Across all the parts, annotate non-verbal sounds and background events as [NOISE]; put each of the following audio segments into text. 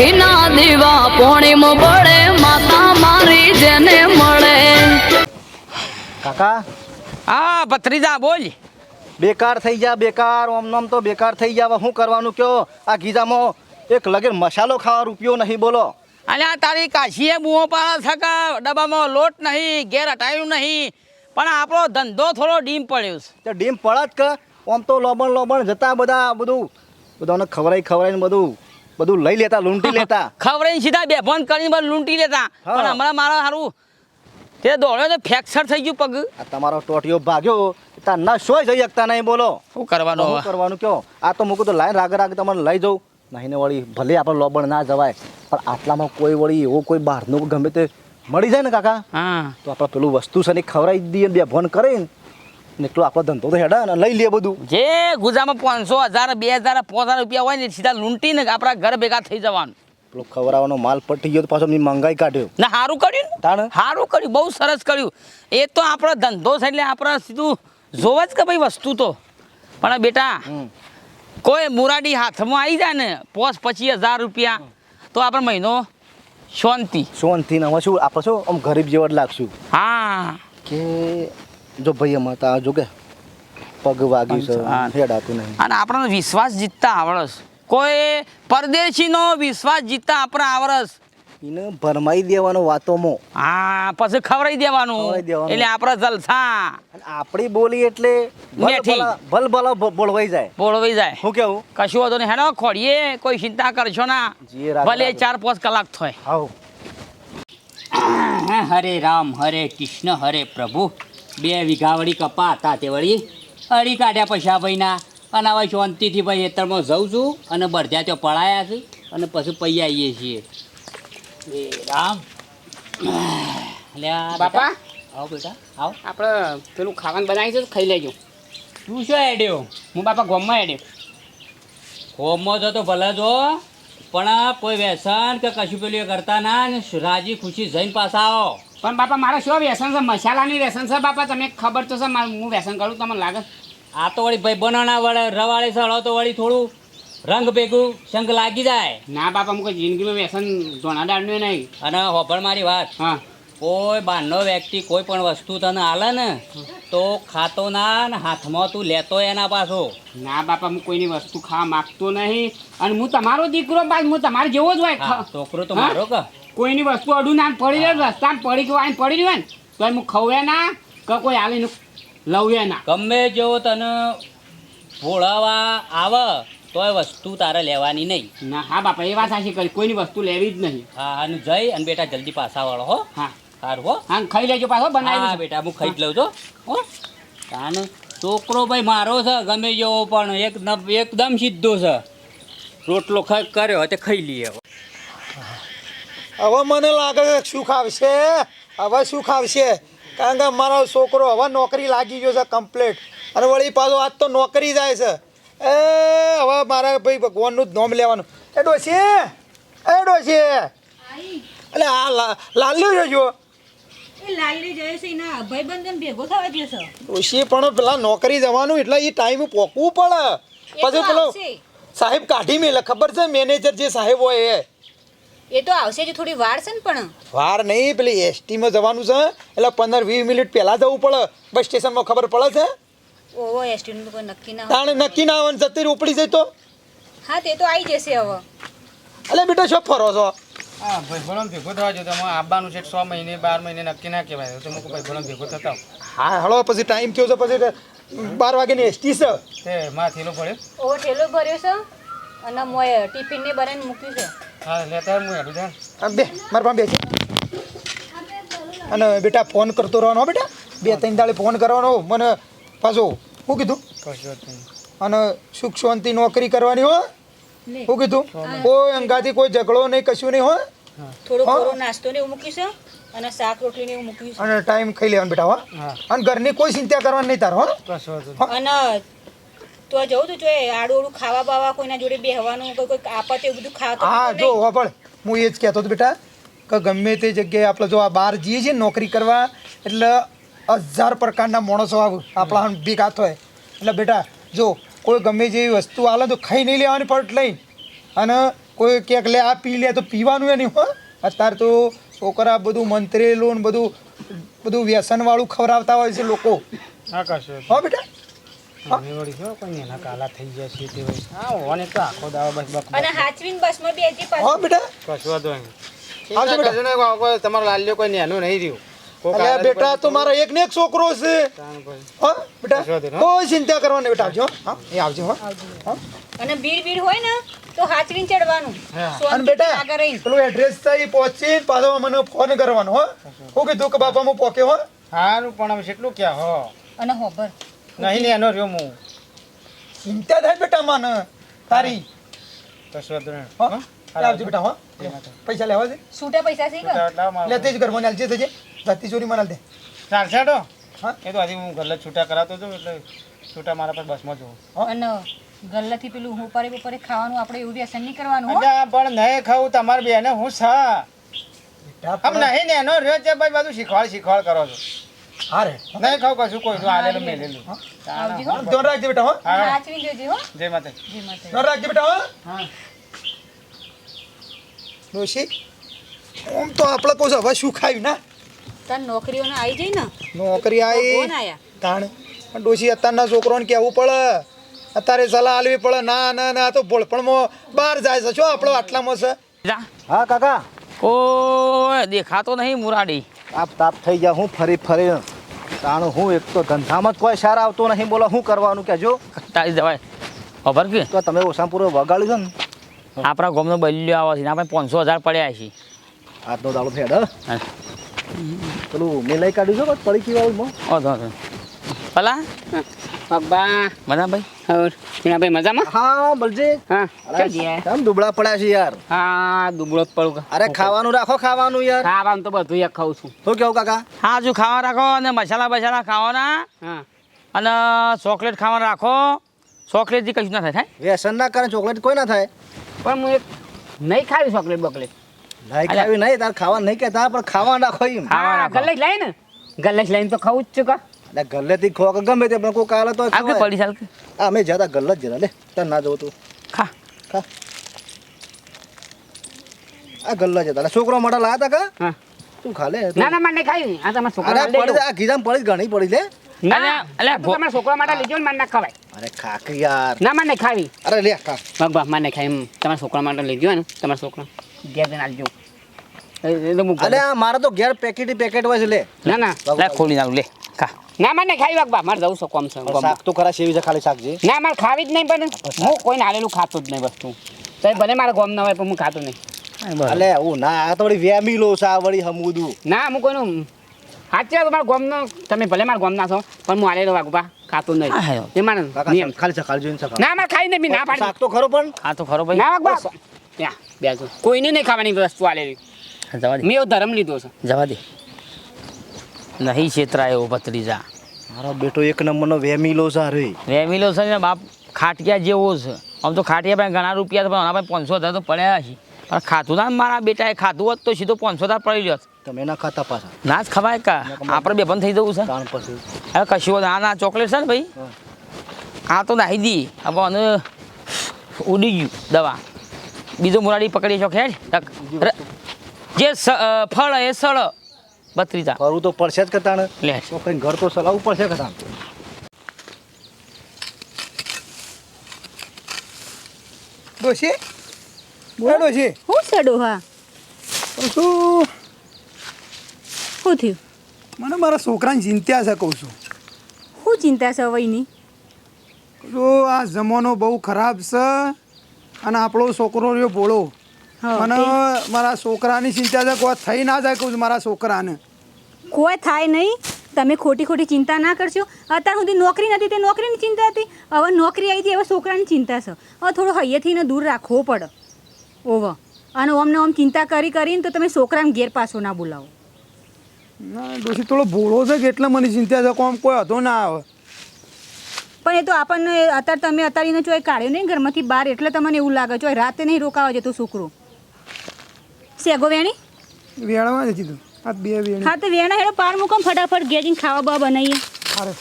ઘીના દીવા પોણીમ મળે માતા મારી જેને મળે. કાકા? આ ભત્રીજા બોલ. બેકાર થઈ જા બેકાર ઓમ નોમ તો બેકાર થઈ જા. હવે શું કરવાનું કયો? આ ગીજામાં એક લગેર મસાલો ખાવા રૂપિયો નહીં બોલો. આ તારી કાશીએ બુઓ પાડે છે ડબ્બામાં લોટ નહીં ઘેર હટાયું નહીં? પણ આપણો ધંધો થોડો ડીમ પડ્યો છે. તે ડીમ પડત કે? ઓમ તો લોબણ લોબણ જતા બધા બધું. બધાને ખવડાઈ ને બધું. બધું લઈ લેતા લૂંટી [LAUGHS] લેતા. ખવડાઈને સીધા બે ફોન કરીને લૂંટી લેતા. પણ હમણાં મારા સારું તે દોડ્યો તો ફ્રેક્ચર થઈ ગયું પગ. આ તમારો ટોટિયો ભાગ્યો. તા ના શોય જઈ શકતા નહીં બોલો. શું કરવાનું શું કરવાનું કયો? આ તો મૂકું તો લાઈન રાગ રાગ તમને લઈ જઉં. નહીં ને વળી ભલે આપણે લોબણ ના જવાય પણ આટલામાં કોઈ વળી એવો કોઈ બહારનું ગમે તે મળી જાય ને કાકા. હા. તો આપણે પેલું વસ્તુ છે ને ખવડાવી દઈએ બે ફોન કરીને. ને એટલો આપણો ધંધો તો હેડા ને લઈ લે બધું. જે ગુજરામાં પાંચસો હજાર બે હજાર પાંચ હજાર રૂપિયા હોય ને સીધા લૂંટીને આપણા ઘર ભેગા થઈ જવાનું. પેલો ખવડાવવાનો માલ પટી ગયો તો પાછો મંગાઈ કાઢ્યો. ને સારું કર્યું ને. તાણે? સારું કર્યું બહુ સરસ કર્યું. એ તો આપણો ધંધો છે એટલે આપણે સીધું જોવા જ કે ભાઈ વસ્તુ તો. પણ બેટા. કોઈ મુરાડી હાથમાં આવી જાય ને પોસ પચીસ હજાર રૂપિયા તો આપણે મહિનો શાંતિ. સોનથી ને હવે શું આપણે શું આમ ગરીબ જેવા જ લાગશું. હા. કે જો ભાઈ એમાં તો જો કે પગ વાગ્યું છે હેડ હેડાતું નહીં. અને આપણને વિશ્વાસ જીતતા આવડસ. કોઈ પરદેશીનો વિશ્વાસ જીતતા આપણે આવડસ. એને ભરમાઈ દેવાનો વાતોમાં. હા પછી ખવડાવી દેવાનું. એટલે આપણે જલસા. આપણી બોલી એટલે મેઠી. ભલ ભલ બોલવાઈ જાય. બોળવાઈ જાય. હું કેવું? કશું વાંધો નહીં. હેડો ખોડીએ. કોઈ ચિંતા કરશો ના. ભલે ચાર પાંચ કલાક થાય. હાવ હરે રામ હરે કૃષ્ણ હરે પ્રભુ. બે વીઘા વળી કપા હતા તે વળી અડી કાઢ્યા પૈસા ભાઈના. અને હવે શાંતિથી ભાઈ ખેતરમાં જઉં છું અને બરધ્યા ત્યાં પડાયા છે અને પછી પૈયા આવીએ છીએ. એ રામ. બાપા? આવો બેટા આવો. આપણે પેલું ખાવાનું બનાવી છે ખાઈ લેજો. તું શું હેડ્યો હું? બાપા ગોમમાં હેડ્યો જો તો ભલે જો પણ કોઈ વ્યસન કે કશું પેલું એ કરતા ના ને રાજી ખુશી જઈને પાછા આવો. પણ બાપા મારે શું વ્યસન છે? મસાલાની વ્યસન છે બાપા? તમે ખબર તો છે મારે હું વ્યસન કરું તમને લાગે? આ તો વળી ભાઈ બનાના વડે રવાડે સળો તો વળી થોડું રંગ ભેગું શંખ લાગી જાય. ના બાપા હું કોઈ જિંદગીમાં વ્યસન ધોણા દાળનું નહીં. અને હોભળ મારી વાત. હા. કોઈ બહારનો વ્યક્તિ કોઈ પણ વસ્તુ તને આલે ને તો ખાતો ના ને હાથમાં તું લેતો એના પાછો. ના બાપા હું કોઈની વસ્તુ ખાવા માગતો નહીં. અને હું તમારો દીકરો બાદ હું તમારે જેવો જ હોય. છોકરો તો મારો કે. કોઈની વસ્તુ અડું ના પડી રહે રસ્તામાં પડી કે આઈને પડી રહ્યું ને તો હું ખવે ના કે કોઈ આવીને લવે ના. ગમે જેવો તને ભોળાવા આવે તો એ વસ્તુ તારે લેવાની નહીં. ના હા બાપા એ વાત સાચી કરી કોઈની વસ્તુ લેવી જ નહીં. હા અને જઈ અને બેટા જલ્દી પાછા વાળો હો. હા. સારું હો. હા ખાઈ લેજો પાછો હા બેટા હું ખાઈ જ લઉં છું હો. કારણ છોકરો ભાઈ મારો છે ગમે જેવો પણ એક એકદમ સીધો છે. રોટલો ખ કર્યો તે ખાઈ લઈએ હવે. મને લાગે છે સુખ આવશે હવે સુખ આવશે કારણ કે મારો છોકરો હવે નોકરી લાગી ગયો છે કમ્પ્લીટ અને વળી પાછો આજ તો નોકરી જાય છે. એ હવે મારે ભાઈ ભગવાનનું જ નામ લેવાનું. એ છે એ છે એટલે આ લાલ્યો જોજો ડોશી પણ પેલા નોકરી જવાનું એટલે એ ટાઈમ પોકવું પડે. પછી પેલો સાહેબ કાઢી મેલે. ખબર છે મેનેજર જે સાહેબ હોય એ? એ તો આવશે જે થોડી વાર છે ને પણ. વાર નહીં પેલી એસટીમાં જવાનું છે એટલે પંદર વીસ મિનિટ પહેલાં જવું પડે. બસ સ્ટેશનમાં ખબર પડે છે? ઓવો એસટીનું તો કોઈ નક્કી ના તાણે નક્કી ના આવે જતી રોપડી ઉપડી જાય તો? હા તે તો આવી જશે હવે. એટલે બેટા શું ફરો છો? હા ભાઈ ભણો ભેગો થવા જો તમે આવવાનું છે છ મહિને બાર મહિને નક્કી ના કહેવાય. તો મૂકો ભાઈ ભણો ભેગો થતા હા હળો પછી ટાઈમ થયો છે પછી બાર વાગ્યાની એસટી છે. તે માં થેલો ભર્યો ઓ થેલો ભર્યો છે? અને મોય ટિફિન ને બનાવીને મૂક્યું છે. હા લેતા હું હેડું જાણ આ બે મારા પાસે બેસી. અને બેટા ફોન કરતો રહેવાનો હો બેટા. બે ત્રણ દાડે ફોન કરવાનો મને પાછો શું કીધું? કશું અને સુખ શાંતિ નોકરી કરવાની હો. શું કીધું? કોઈ અંગાથી કોઈ ઝઘડો નહીં કશું નહીં હો. થોડો. નાસ્તો ને છે અને શાક રોટલી ને એવું અને ટાઈમ ખાઈ લેવાનું બેટા હો. અને ઘરની કોઈ ચિંતા કરવાની નહીં તાર હો. અને તો જવું તું જો આડું આડું ખાવા બાવા કોઈના જોડે બેહવાનું કોઈ કોઈ આપત એવું બધું ખાતું હા જો. હોભળ. હું એ જ કહેતો હતો બેટા કે ગમે તે જગ્યાએ આપણે જો આ બહાર જઈએ છીએ નોકરી કરવા એટલે હજાર પ્રકારના માણસો આવે આપણા ભેગા થાય એટલે બેટા જો કોઈ ગમે જેવી વસ્તુ આલે તો ખાઈ નહીં લેવાની પટ લઈને. અને કોઈ ક્યાંક લે આ પી લે તો પીવાનું એ નહીં હો. અત્યારે તો છોકરા બધું મંત્રેલું ને બધું બધું વ્યસનવાળું ખવડાવતા હોય છે લોકો. હો બેટા. અમે વળી જો કોઈ એના કાલા થઈ જાય છે તે વળી. હા ઓને તો આખો દાડો બસ બક અને હાચવીને બસમાં બેસી હો બેટા. કશું વાંધો નહીં. આવજો બેટા. કશું કોઈ તમારો લાલ્યો કોઈ નેનું નહીં રહ્યું. અલ્યા બેટા તો મારો એક ને એક છોકરો છે. હો બેટા. કોઈ ચિંતા કરવાની બેટા આવજો હા. એ આવજો હો. અને ભીડ ભીડ હોય ને તો હાચવીને ચડવાનું. અને બેટા પેલું એડ્રેસ થઈ પહોંચીને પાછો મને ફોન કરવાનો હો. હું. કીધું કે બાપા હું પોકે હો. હારું પણ હવે કેટલું ક્યાં હો? અને નહીં એનો રહ્યો હું ચિંતા થાય બેટા મને. તારી. કશું વાંધો નહીં. હો હો? બેટા હો. પૈસા લેવા છે. છૂટા પૈસા છે કે? તો. લેતે જ ઘરમાં નાલજે થજે. ચોરી માં દે. ચાલશે હેડો? હા. એ તો હજી હું ગલ્લે છૂટા કરાવતો હતો એટલે છૂટા મારા પર બસમાં જોઉં અને ગલ્લાથી પેલું ઉપરે ઉપરે ખાવાનું આપણે એવું વ્યસન નહીં કરવાનું હો. પણ નહીં ખાવું તમારે બેને હું છા બેટા આમ નહીં ને એનો રહ્યો છે ભાઈ બધું શીખવાડ શીખવાડ કરો છો. હા રે. નહીં ખાવ કશું કોઈ આલેલું મેલેલું આવજો. હો. ધ્યાન રાખજે બેટા હો. હા. હાચવીને જોજે હો. જય માતા જય માતા ધ્યાન રાખજે બેટા હો. હા. ડોશી આમ તો આપણે છું હવે શું ખાયું ના? તન નોકરીઓને આવી જઈ ને? નોકરી કોણ આવી આયા. તાણ. પણ ડોશી અત્યારના છોકરોને કહેવું પડે? અત્યારે સલાહ આલવી પડે. ના ના ના તો ભોળપણમાં બહાર જાય છે. શું આપણો આટલામાં છે? હા કાકા. ઓ દેખાતો નહીં મુરાડી. તાપ તાપ થઈ ગયા હું ફરી ફરી તાણ હું એક તો ધંધામાં જ કોઈ સાર આવતો નહીં. બોલો શું કરવાનું કહેજો. તારી જવાય. ખબર કે તો તમે ઓસામપુર વગાડ્યું છે ને? આપણા ગામનો બલ્યો આવે છે ને આપણે પાંચસો હજાર પડ્યા છે. આજનો દાડો થયા ડ હા. પેલું મેં લઈ કાઢ્યું છે પડીકી વાળું ઓધો ઓધો ભલા ભાઈ? હર ભાઈ મજામાં? હા બલજી. હા અરે, ગયા કેમ દુબળા પડ્યા છે યાર? હા દુબળો જ પડું. અરે ખાવાનું રાખો ખાવાનું યાર. ખાવાનું તો બધું એક ખાઉં છું. શું કેવું કાકા? હા હજુ ખાવા રાખો અને મસાલા બસાલા ખાવાના. હા. અને ચોકલેટ ખાવાનું રાખો. ચોકલેટથી કશું ના થાય થાય? વ્યસન ના કારણે ચોકલેટ કોઈ ના થાય. પણ હું એક નહીં ખાવી ચોકલેટ બોકલેટ. નહીં ખાવી નહીં તાર ખાવા નહીં કહેતા પણ ખાવા રાખો એમ. હા રાખો. ગલ્લે જ લઈને ગલ્લે લઈને તો ખાવું જ છું કા. એટલે ગલ્લેથી ખો કે ગમે તે પણ કોક આલે તો આગળ પડી ચાલ આ અમે જતા ગલ્લે જ જરા લે તાર ના જવું તું. ખા. ખા. આ ગલ્લે જતા. છોકરો માટે લાયા તા કા? હા. તું ખા લે? ના ના મને ખાઈ આ તમારા છોકરા લે પડી આ ગીધામ પડી ઘણી પડી લે. ના તમારા છોકરા માટે લીધો ને મારે ના ખવાય. અરે ખાક યાર. ના મારે ખાવી. અરે લે ખા. ભગવા નહીં તમારા છોકરા માટે લેજો ને તમારા છોકરા ઘેર જઈને આલજો. તો અરે મારે તો ઘેર પેકેટ પેકેટ હોય છે લે. ના ના. લે ખોલી નાખું લે. ખા ના મને ખાઈ વાગવા મારે જવું છે કોમ છે શાક તો ખરા સેવી છે ખાલી શાક છે ના મારે ખાવી જ નહીં પણ હું કોઈને આલેલું ખાતો જ નહીં વસ્તુ. તો ભલે મારે ગોમ ના હોય પણ હું ખાતો નહીં. અલે હું ના આ તો વળી વેમી લો છે આ વળી હમુદું ના હું કોઈનું સાચી વાત મારા ગોમનો તમે ભલે મારા ગોમ ના છો પણ હું આલેલો વાગવા ખાતો નહીં. એ મારે નિયમ. ખાલી છે ખાલી જોઈને છે ના મારે ખાઈ નહીં ના પાડી. શાક તો ખરો પણ. આ તો ખરો ભાઈ. ના વાગવા ત્યાં બેસો કોઈને નહીં ખાવાની વસ્તુ આલેલી જવા દે. મેં ધર્મ લીધો છે. જવા દે. નહીં છેતરાય એવો ભત્રીજા. મારો બેટો એક નંબરનો વેમિલો છે અરે વેમિલો છે ને બાપ ખાટિયા જેવો છે. આમ તો ખાટિયા પાસે ઘણા રૂપિયા પણ આના પાસે પાંચસો હજાર તો પડ્યા છે પણ ખાતું ના મારા બેટાએ ખાધું હોત તો સીધો પાંચસો હજાર પડી રહ્યો તમે ના ખાતા પાછા. ના જ ખવાય કા? આપણે બે બંધ થઈ જવું છે. હવે કશું આ ના ચોકલેટ છે ને ભાઈ? આ તો નાહી દી. હવે અને ઉડી ગયું દવા. બીજો મુરાડી પકડી છો ખેડ. જે ફળ એ સળ. બત્રીજા કરવું તો પડશે જ કતાણ લે. તો કઈ ઘર તો ચલાવવું પડશે કતાણ ડોશી? બોલો ડોશી. હું છે ડોહા? શું? શું થયું? મને મારા છોકરાની ચિંતા છે કહું છું. શું ચિંતા છે વયની? જો આ જમાનો બહુ ખરાબ છે અને આપણો છોકરો રહ્યો ભોળો. મને મારા છોકરાની ચિંતા છે કોઈ થઈ ના જાય કહું મારા છોકરાને. કોઈ થાય નહીં. તમે ખોટી ખોટી ચિંતા ના કરશો. અત્યાર સુધી નોકરી નથી તે નોકરીની ચિંતા હતી. હવે નોકરી આવી હતી હવે છોકરાની ચિંતા છે. હવે થોડું હૈયેથી ને દૂર રાખવો પડે. ઓવ. અને ઓમને ઓમ ચિંતા કરી કરીને તો તમે છોકરાને ઘેર પાછો ના બોલાવો. ના ડોશી થોડો ભોળો છે કે એટલે મને ચિંતા છે કોમ કોઈ હતો ના આવે. પણ એ તો આપણને અત્યારે તમે અત્યારે એને ચોય કાઢ્યો નહીં ઘરમાંથી બહાર એટલે તમને એવું લાગે ચોય રાતે નહીં રોકાવા જતો છોકરો. શેગો વેણી? વેળવા જ કીધું. આ બે વેણી. હા તો વેણા હેડો પાર મૂકો ફટાફટ ગેજીને ખાવા બા બનાવીએ. અરે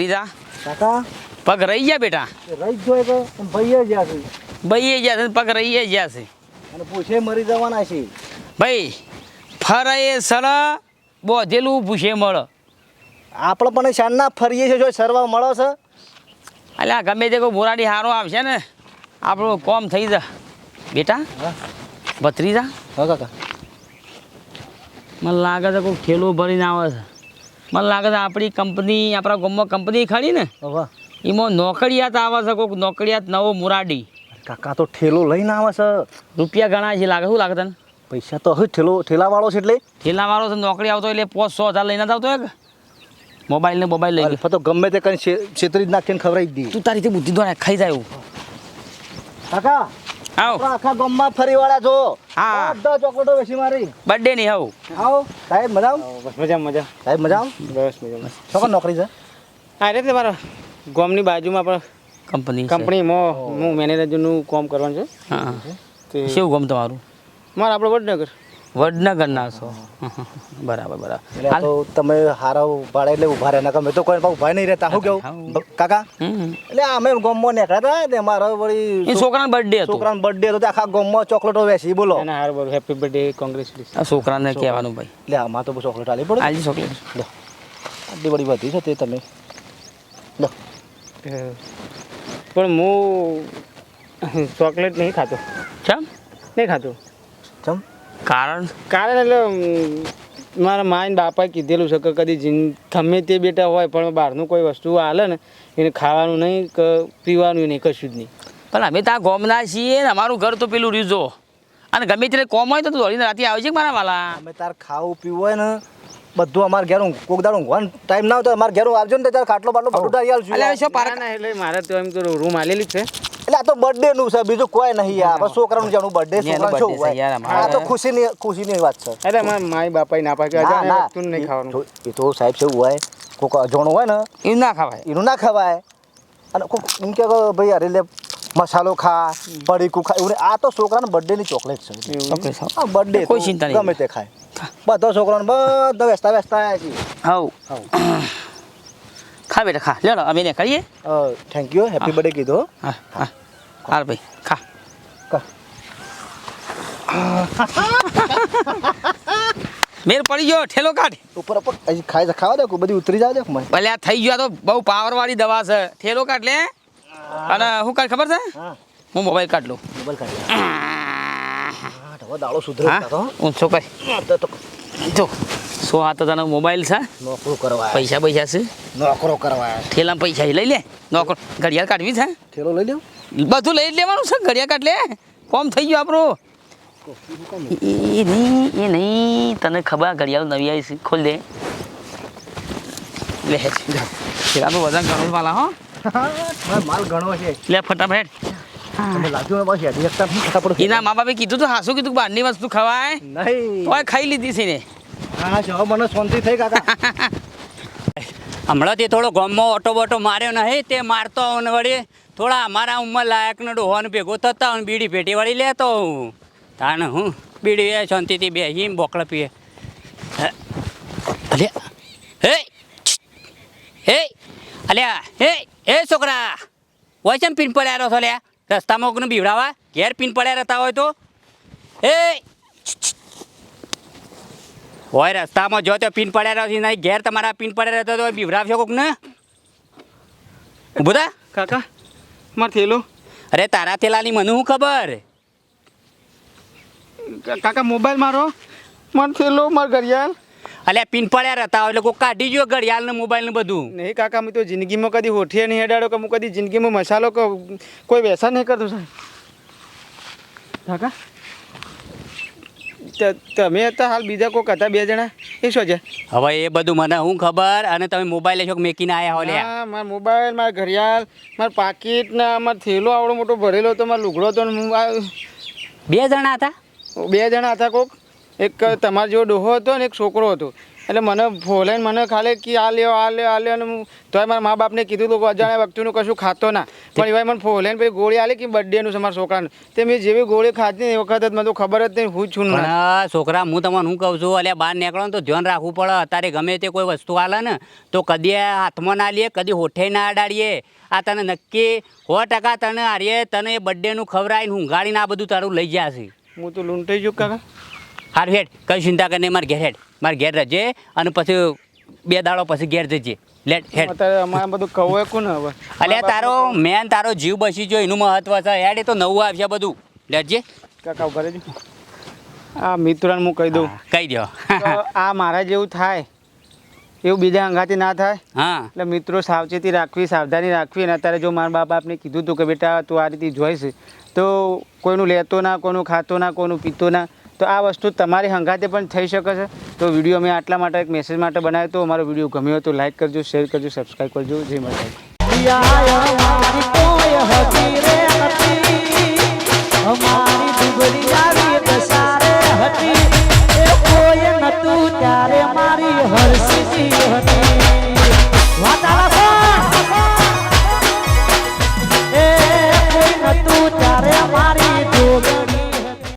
રીજા કાકા? પગ રહી ગયા બેટા? રહી જ જોઈએ કે ભાઈ જ્યાં છે. ભાઈ એ છે પગ રહી જ્યાં છે. અને પૂછે મરી જવાના છે. ભાઈ ફરે એ સર બોધેલું પૂછે મળ. આપણે પણ શાનના ફરીએ છીએ જો સરવા મળો છે. અલ્યા ગમે તે કોઈ મોરાડી હારો આવશે ને આપણું કોમ થઈ જા. બેટા? હા. ભત્રીજા હા કાકા. મને લાગે છે કોઈ ઠેલો ભરીને આવે છે. મને લાગે છે આપણી કંપની આપણા ગામમાં કંપની ખરી ને. એમાં નોકરિયાત આવે છે કોઈક નોકરિયાત નવો મુરાડી. કાકા તો ઠેલો લઈને આવે છે. રૂપિયા ઘણા છે લાગે શું લાગે તને? પૈસા તો હવે ઠેલો ઠેલાવાળો છે એટલે. ઠેલાવાળો છે નોકરી આવતો એટલે પાંચ સો હજાર લઈને આવતો એક મોબાઈલ ને મોબાઈલ લઈ ગયો તો ગમે તે કઈ છેતરી જ નાખીને ખવડાવી જ દી તું તારી બુદ્ધિ દ્વારા ખાઈ જાય કાકા! આવ. આખા ગામમાં ફરી વાળા છો. હા. બધા ચોકલેટો વેચી મારી. બર્થડે નહીં આવું. આવો. સાહેબ મજા બસ મજા મજા સાહેબ મજા બસ મજા કામ નોકરી છે? હા રે તમારા ગામની બાજુમાં પણ કંપની કંપની કંપનીમાં હું મેનેજરનું કામ કરવાનું છે. હા. તે શું ગમ તમારું? મારે આપણે વડનગર. વડનગરના છો. બરાબર બરાબર. એટલે આ તો તમે હારા ભાડે એટલે ઊભા રહે અમે તો કોઈ ઊભા નહીં રહેતા. શું કેવું? કાકા? હમ. એટલે અમે ગામમાં નીકળ્યા હતા ને મારો વળી છોકરાનો બર્થડે હતો. છોકરાનો બર્થડે હતો આખા ગામમાં ચોકલેટો વેસી બોલો. હાર બોલો. હેપી બર્થડે કોંગ્રેચ્યુલેશન આ છોકરાને કહેવાનું ભાઈ. એટલે આમાં તો ચોકલેટ આલી પડે. આજી ચોકલેટ લો. આટલી બધી વધી છે તે તમે. લો. પણ હું ચોકલેટ નહીં ખાતો. ચમ? નહીં ખાતો. ચમ? કારણ? કારણ એટલે મારા મા ને બાપાએ કીધેલું છે કે કદી જીન ગમે તે બેટા હોય પણ બહારનું કોઈ વસ્તુ હાલે ને એને ખાવાનું નહીં કે પીવાનું નહીં કશું જ નહીં. પણ અમે ત્યાં ગોમના છીએ ને અમારું ઘર તો પેલું રીઝો અને ગમે ત્યારે કોમ હોય તો તું દોડીને રાતે આવજે કે મારા વાલા. અમે તાર ખાવું પીવું હોય ને બધું અમારે ઘેર કોક દાડો ઊંઘવાનો ટાઈમ ના હોય તો અમારે ઘેર આવજો ને ત્યારે ખાટલો બાટલો બધું ડાળી આવજો. એટલે શું ના, ના, એટલે મારે તો એમ તો રૂમ આલેલી છે. એટલે આ તો બર્થડે નું છે બીજું કોઈ નહીં યાર. બસ છોકરાનું જાણું બર્થડે એનું છોકરાનું શું છે યાર હોય. આ તો ખુશીની ખુશીની વાત છે. એટલે મારા માય બાપા ના પાકે અજાણ્યા નહીં ખાવાનું. એ તો સાહેબ છે હોય. કોક અજોણું હોય ને એ ના ખવાય. એનું ના ખવાય. અને કોક એમ કે ભાઈ અરે લે મસાલો ખા પડીકું ખા. એવું આ તો છોકરાને બર્થડે ની ચોકલેટ છે. આ બર્થડે કોઈ ચિંતા નહીં. ગમે તે ખાય. બધા છોકરાને બધા વેચતા વેચતા આવ્યા છીએ. હવ. [CLEARS THROAT] ખા બેટા ખા. લે અમે ને કરીએ થેન્ક યુ હેપી બર્થડે કીધું હા. હા હાર ભાઈ ખા. [LAUGHS] મેર પડી ગયો ઠેલો કાઢ. ઉપર ઉપર ખાઈ ખાવા દે બધી ઉતરી જાવ દે મને? ભલે આ થઈ ગયો તો બહુ પાવર વાળી દવા છે. ઠેલો કાઢ લે. અને શું કાઢ ખબર છે? હું. મોબાઈલ કાઢ લઉં. મોબાઈલ કાઢી. હા હવે દાડો સુધરે હા? ઊંચો કર તો જો સો આ તો તને મોબાઈલ છે? નોકરો કરવા પૈસા પૈસા છે? નોકરો કરવા આયા. પૈસા લઈ લે. નોકરો. ઘડિયાળ કાઢવી છે? થેલો લઈ લે. બધું લઈ લેવાનું છે ઘડિયાળ કાઢ લે. કોમ થઈ ગયો આપણું. એ નહીં એ નહીં. તને ખબર ઘડિયાળ નવી આવી છે? ખોલ દે. લે ઠેલાનું વજન ઘણું વાલા હો. માલ ઘણો છે. લે ફટાફટ એના મા બાપે કીધું તો હાસું કીધું બહારની વસ્તુ ખવાય. નહીં. તોય ખાઈ લીધી છે ને. હા હવે મને શાંતિ થઈ કાકા. [LAUGHS] હમણાંથી થોડો ગામમાં ઓટો બોટો માર્યો નહીં તે મારતો હોઉં વળી. થોડા અમારા ઉંમર લાયકનો હોન ભેગો થતા હું બીડી પેટી વળી લેતો હું તાને હું બીડી શાંતિથી બેસી બોકડા પીએ. હે, અલ્યા હે. હે. અલ્યા હે. હે છોકરા. વચન પિન પડ્યા છો લ્યા રસ્તામાં કોઈને બીવડાવા ઘેર પીન પડ્યા રહેતા હોય તો? છ. હોય રસ્તામાં જો તો પીન પડ્યા રહ્યો નહીં ઘેર તમારા પીન પડ્યા રહેતો તો બીવડાવશો કોક ને ઊભું થા. કાકા મારે થેલો. અરે તારા થેલાની મને શું ખબર? કાકા મોબાઈલ મારો. મારો થેલો મારો ઘડિયાળ. અલ્યા પિન પડ્યા રહેતા એટલે કોઈ કાઢી જો ઘડિયાળ ને મોબાઈલ ને બધું? નહીં કાકા મેં તો જિંદગીમાં કદી હોઠીએ નહીં હેડાડો કે હું કદી જિંદગીમાં મસાલો કે કોઈ વ્યસન નહીં કરતો સાહેબ. કાકા? ત- તમે હતા હાલ બીજા કોઈક હતા બે જણા? એ શું છે? હવે એ બધું મને શું ખબર અને તમે મોબાઈલ લેશો મેકીને આવ્યા હો લ્યા? હા મારો મોબાઈલ મારા ઘડિયાળ મારા પાકીટ ને મારો થેલો આવડો મોટો ભરેલો હતો મારો લુગડો હતો હું બે જણા હતા? બે જણા હતા કોક. એક તમારો જેવો ડોહો હતો ને એક છોકરો હતો. એટલે મને ફોલાઈને મને ખાલી કે આ લ્યો આ લ્યો આ લ્યો અને હું તોય મારા મા બાપને કીધું હતું અજાણ્યા વ્યક્તિનું કશું ખાતો ના. પણ એવાય મને ફોલાઈને પછી ગોળી આલી કે બર્થડેનું છે મારા છોકરાનું. તે મેં જેવી ગોળી ખાધી ને એ વખત મને તો ખબર જ નહીં હું છું ને છોકરા હું તમને શું કહું છું અલ્યા બહાર નીકળો તો ધ્યાન રાખવું પડે. અત્યારે ગમે તે કોઈ વસ્તુ આલે ને તો કદી હાથમાં ના લઈએ કદી હોઠે ના અડાડીએ. આ તને નક્કી સો ટકા તને હારીએ તને એ બર્થડેનું ખવડાવીને ગાડીને આ બધું તારું લઈ જશે હું તો લૂંટાઈ ગયો કાકા. હાર હેડ કઈ ચિંતા કરીને મારે ઘેર હેડ. મારે ઘેર રહેજે અને પછી બે દાડો પછી ઘેર જજે. લેટ હેડ. અત્યારે અમારે બધું કહું કોને હવે? અલ્યા તારો મેન તારો જીવ બસી જો એનું મહત્વ છે. હેડ એ તો નવું આવશે બધું. લેટજે કાકા ઘરે જ આ મિત્રોને હું કહી દઉં. કહી દો આ મારા જેવું થાય એવું બીજા અંગાથી ના થાય હા. એટલે મિત્રો સાવચેતી રાખવી સાવધાની રાખવી. અને અત્યારે જો મારા બાપ આપને કીધું હતું કે બેટા તું આ રીતે જોઈશ તો કોઈનું લેતો ના કોઈનું ખાતો ના કોઈનું પીતો ના તો આ વસ્તુ તમારી હંગાતે પણ થઈ શકે છે. તો વીડિયો અમે આટલા માટે એક મેસેજ માટે બનાવ્યો તો અમારો વીડિયો ગમ્યો તો લાઈક કરજો શેર કરજો સબસ્ક્રાઈબ કરજો. જય માતા ત્યારે મારી હરસી હતી. વાતાળા